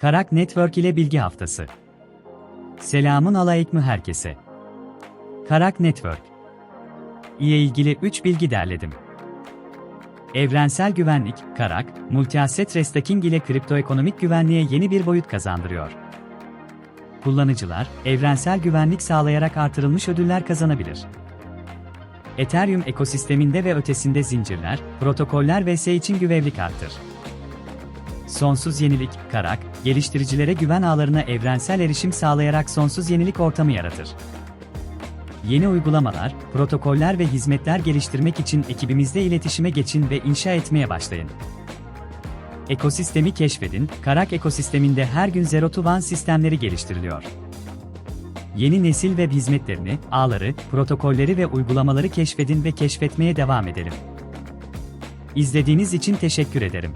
Karak Network ile Bilgi Haftası. Selamun aleyküm herkese. Karak Network ile ilgili 3 bilgi derledim. Evrensel güvenlik, Karak, multi-asset restaking ile kriptoekonomik güvenliğe yeni bir boyut kazandırıyor. Kullanıcılar, evrensel güvenlik sağlayarak artırılmış ödüller kazanabilir. Ethereum ekosisteminde ve ötesinde zincirler, protokoller ve S için güvevlik arttır. Sonsuz yenilik, Karak, geliştiricilere güven ağlarına evrensel erişim sağlayarak sonsuz yenilik ortamı yaratır. Yeni uygulamalar, protokoller ve hizmetler geliştirmek için ekibimizle iletişime geçin ve inşa etmeye başlayın. Ekosistemi keşfedin, Karak ekosisteminde her gün Zero to One sistemleri geliştiriliyor. Yeni nesil web hizmetlerini, ağları, protokolleri ve uygulamaları keşfedin ve keşfetmeye devam edelim. İzlediğiniz için teşekkür ederim.